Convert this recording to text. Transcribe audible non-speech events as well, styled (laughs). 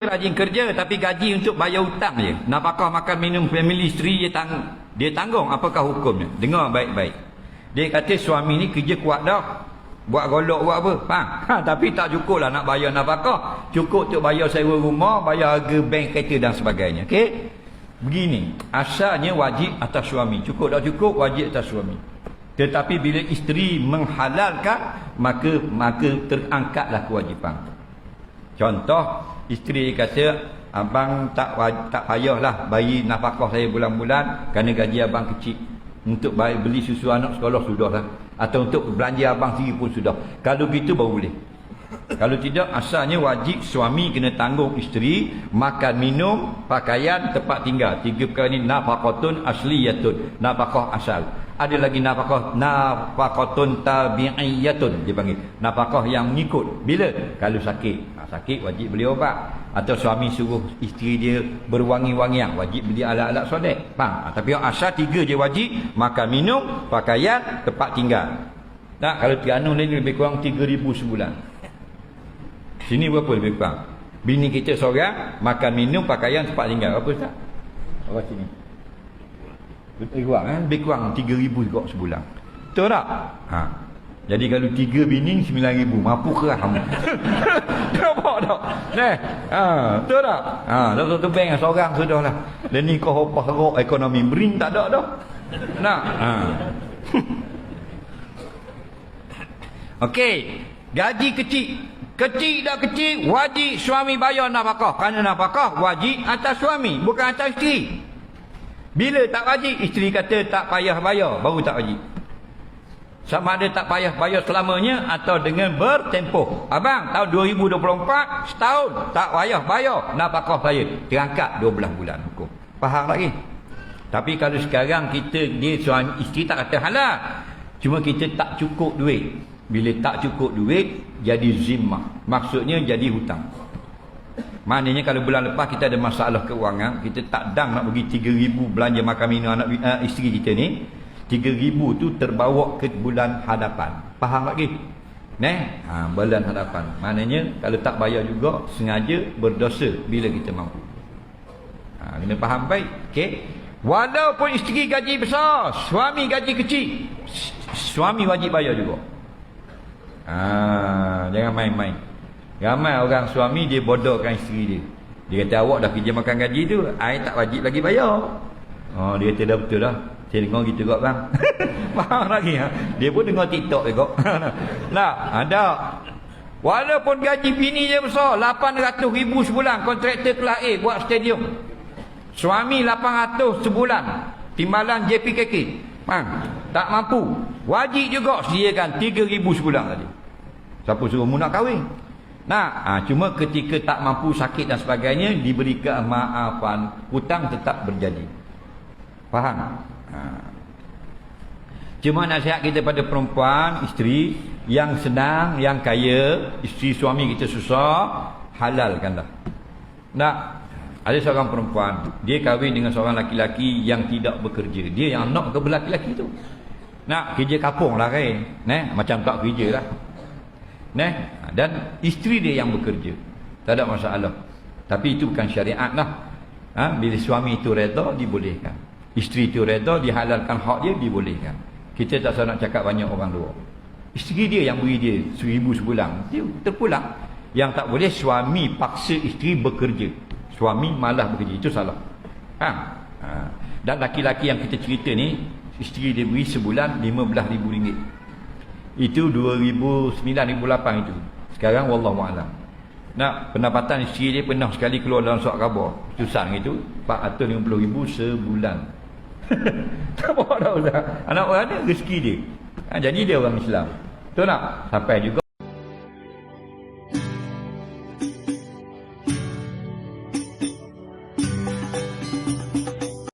rajin kerja tapi gaji untuk bayar hutang je. Nafkah makan minum family isteri dia tang dia tanggung apakah hukumnya? Dengar baik-baik. Dia kata suami ni kerja kuat dah. Buat golok buat apa? Faham? Ha, tapi tak cukup lah nak bayar nafkah. Cukup untuk bayar sewa rumah, bayar harga bank kereta dan sebagainya. Okey? Begini, asalnya wajib atas suami. Cukup tak cukup wajib atas suami. Tetapi bila isteri menghalalkan, maka maka terangkatlah kewajipan. Contoh, isteri kata, abang tak tak payahlah bagi nafkah saya bulan-bulan kerana gaji abang kecil. Untuk beli susu anak sekolah sudahlah. Atau untuk belanja abang sendiri pun sudah. Kalau gitu baru boleh. Kalau tidak, asalnya wajib suami kena tanggung isteri, makan minum, pakaian, tempat tinggal. Tiga perkara ini nafakotun asliyatun. Nafakah asal ada lagi nafkah nafaqatun tabi'iyatun dia panggil nafkah yang mengikut bila kalau sakit sakit wajib beli obat. Atau suami suruh isteri dia berwangi-wangian wajib beli alat-alat solat faham? Ha, tapi yang asal tiga je wajib makan minum pakaian tempat tinggal. Tak kalau Terengganu ni lebih kurang 3000 sebulan. Sini berapa lebih kurang? Bini kita seorang makan minum pakaian tempat tinggal. Apa tak apa sini? Lebih kurang kan lebih kurang 3000 juga sebulan. Betul tak? Ha jadi kalau tiga bini 9000 mampu ke ham nampak tak? Neh ha betul tak? Ha doktor tu bank seorang sudahlah dan ni kau apa harok ekonomi. Bering tak ada dah. Nak? Ha. (laughs) Okey, gaji kecil. Kecil tak kecil, wajib suami bayar nafkah. Kerana nafkah wajib atas suami, bukan atas isteri. Bila tak wajib, isteri kata tak payah bayar, baru tak wajib. Sama ada tak payah bayar selamanya atau dengan bertempoh. Abang, tahun 2024, setahun tak payah bayar nafkah saya. Terangkat 12 bulan hukum. Faham lagi? Tapi kalau sekarang kita, dia suami isteri tak kata halal. Cuma kita tak cukup duit. Bila tak cukup duit, jadi zimmah. Maksudnya jadi hutang. Maknanya kalau bulan lepas kita ada masalah keuangan, kita tak dang nak bagi 3000 belanja makan minum anak uh, isteri kita ni, 3000 tu terbawa ke bulan hadapan. Faham lagi? Neh, ha, bulan hadapan. Maknanya kalau tak bayar juga sengaja berdosa bila kita mampu. Ha, kena faham baik. Okey. Walaupun isteri gaji besar, suami gaji kecil, suami wajib bayar juga. Ha, jangan main-main. Ramai orang suami dia bodohkan isteri dia. Dia kata awak dah kerja makan gaji tu, ai tak wajib lagi bayar. Oh, dia kata dah betul dah. Saya dengar gitu kok bang. (laughs) Faham lagi ha? Dia pun dengar TikTok juga. (laughs) nah, ada. Walaupun gaji bini dia besar, 800 ribu sebulan kontraktor kelas A buat stadium. Suami 800 sebulan. Timbalan JPKK. Bang, tak mampu. Wajib juga sediakan 3000 sebulan tadi. Siapa suruh mu nak kahwin? Nah, ha, cuma ketika tak mampu sakit dan sebagainya diberi kemaafan, hutang tetap berjadi. Faham? Ha. Cuma nasihat kita pada perempuan, isteri yang senang, yang kaya, isteri suami kita susah, halalkanlah. Nak ada seorang perempuan, dia kahwin dengan seorang laki-laki yang tidak bekerja. Dia yang nak ke laki-laki tu. Nak kerja kapung lah kan. Neh, macam tak kerja lah. Neh, dan isteri dia yang bekerja. Tak ada masalah. Tapi itu bukan syariat lah. Ha? Bila suami itu reda, dibolehkan. Isteri itu reda, dihalalkan hak dia, dibolehkan. Kita tak salah nak cakap banyak orang luar. Isteri dia yang beri dia seribu sebulan. Dia terpulang. Yang tak boleh suami paksa isteri bekerja. Suami malah bekerja. Itu salah. Ha? Ha. Dan laki-laki yang kita cerita ni, isteri dia beri sebulan RM15,000. Itu 2009-2008 itu. Sekarang Wallahualam. Nak pendapatan isteri dia pernah sekali keluar dalam surat khabar. Susah itu. RM450,000 sebulan. (laughs) tak bawa dah Anak orang ni rezeki dia. Ha, jadi dia orang Islam. Betul tak? Sampai juga